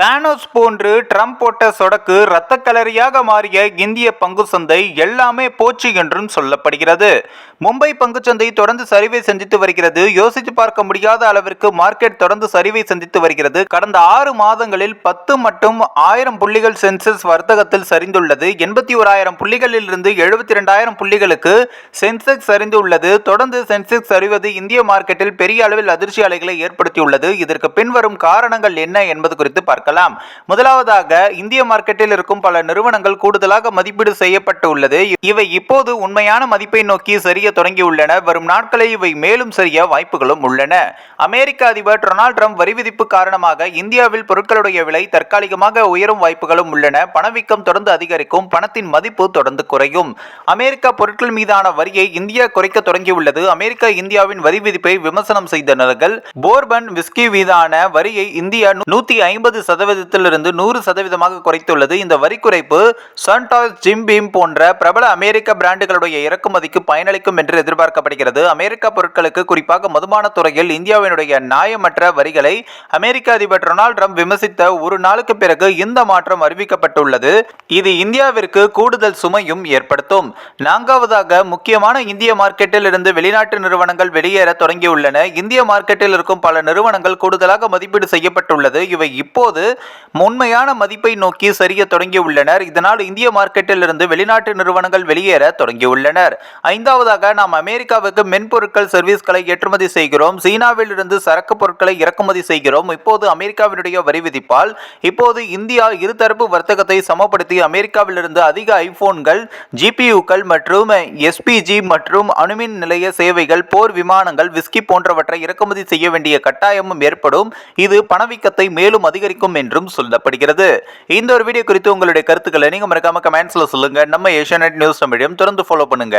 Thanos போன்று Trump போட்ட சொடக்கு இரத்த கலரியாக மாறிய இந்திய பங்கு சந்தை எல்லாமே போச்சு என்றும் சொல்லப்படுகிறது. மும்பை பங்குச்சந்தை தொடர்ந்து சரிவை சந்தித்து வருகிறது. யோசித்து பார்க்க முடியாத அளவிற்கு மார்க்கெட் தொடர்ந்து சரிவை சந்தித்து வருகிறது. கடந்த ஆறு மாதங்களில் பத்து மற்றும் ஆயிரம் புள்ளிகள் சென்செக்ஸ் வர்த்தகத்தில் சரிந்துள்ளது. எண்பத்தி ஓராயிரம் புள்ளிகளில் இருந்து எழுபத்தி ரெண்டாயிரம் புள்ளிகளுக்கு சென்செக்ஸ் சரிந்துள்ளது. தொடர்ந்து சென்செக்ஸ் சரிவது இந்திய மார்க்கெட்டில் பெரிய அளவில் அதிர்ச்சி அலைகளை ஏற்படுத்தியுள்ளது. இதற்கு பின்வரும் காரணங்கள் என்ன என்பது குறித்து பார்க்க பார்க்கலாம். முதலாவதாக இந்திய மார்க்கெட்டில் இருக்கும் பல நிறுவனங்கள் கூடுதலாக மதிப்பீடு செய்யப்பட்டுள்ளது. இவை இப்போது உண்மையான மதிப்பை நோக்கி சரிய தொடங்கியுள்ளன. வரும் நாட்களில் இவை மேலும் சரிய வாய்ப்புகளும் உள்ளன. அமெரிக்க அதிபர் டொனால்ட் ட்ரம்ப் வரி விதிப்பு காரணமாக இந்தியாவில் பொருட்களுடைய விலை தற்காலிகமாக உயரும் வாய்ப்புகளும் உள்ளன. பணவீக்கம் தொடர்ந்து அதிகரிக்கும் பணத்தின் மதிப்பு தொடர்ந்து குறையும். அமெரிக்கா பொருட்கள் மீதான வரியை இந்தியா குறைக்க தொடங்கியுள்ளது. அமெரிக்கா இந்தியாவின் வரி விதிப்பை விமர்சனம் செய்தனர்கள் போர்பன் விஸ்கி மீதான வரியை இந்தியா நூத்தி ஐம்பது சதவீதத்திலிருந்து நூறு சதவீதமாக குறைத்துள்ளது. இந்த வரி குறைப்பு சன்டாஸ் ஜிம் பீம் போன்ற பிரபல அமெரிக்க பிராண்டுகளுடைய இறக்குமதிக்கு பயனளிக்கும் என்று எதிர்பார்க்கப்படுகிறது. அமெரிக்க பொருட்களுக்கு குறிப்பாக மதுமான துறையில் இந்தியாவினுடைய நியாயமற்ற வரிகளை அமெரிக்க அதிபர் டொனால்டு ட்ரம்ப் விமர்சித்த ஒரு நாளுக்கு பிறகு இந்த மாற்றம் அறிவிக்கப்பட்டுள்ளது. இது இந்தியாவிற்கு கூடுதல் சுமையும் ஏற்படுத்தும். நான்காவதாக முக்கியமான இந்திய மார்க்கெட்டில் இருந்து வெளிநாட்டு நிறுவனங்கள் வெளியேற தொடங்கியுள்ளன. இந்திய மார்க்கெட்டில் இருக்கும் பல நிறுவனங்கள் கூடுதலாக மதிப்பீடு செய்யப்பட்டுள்ளது. இவை இப்போது உண்மையான மதிப்பை நோக்கி சரிய தொடங்கியுள்ளனர் இதனால் இந்திய மார்க்கெட்டிலிருந்து வெளிநாட்டு நிறுவனங்கள் வெளியேற தொடங்கியுள்ளனர் ஐந்தாவதாக நாம் அமெரிக்காவுக்கு மென்பொருட்கள் சர்வீஸ்களை ஏற்றுமதி செய்கிறோம். சீனாவில் இருந்து சரக்கு பொருட்களை இறக்குமதி செய்கிறோம். இப்போது அமெரிக்காவினுடைய வரி விதிப்பால் இப்போது இந்தியா இருதரப்பு வர்த்தகத்தை சமப்படுத்தி அமெரிக்காவிலிருந்து அதிக ஐபோன்கள் ஜிபியூக்கள் மற்றும் எஸ்பிஜி மற்றும் அணுமின் நிலைய சேவைகள் போர் விமானங்கள் விஸ்கி போன்றவற்றை இறக்குமதி செய்ய வேண்டிய கட்டாயமும் ஏற்படும். இது பணவீக்கத்தை மேலும் அதிகரிக்கும் என்றும் சொல்லப்படுகிறது. இந்த ஒரு வீடியோ குறித்து உங்களுடைய கருத்துக்களை நீங்க மறக்காம கமெண்ட்ஸ்ல சொல்லுங்க. நம்ம ஏஷியானெட் நியூஸ் தமிழையும் தொடர்ந்து ஃபாலோ பண்ணுங்க.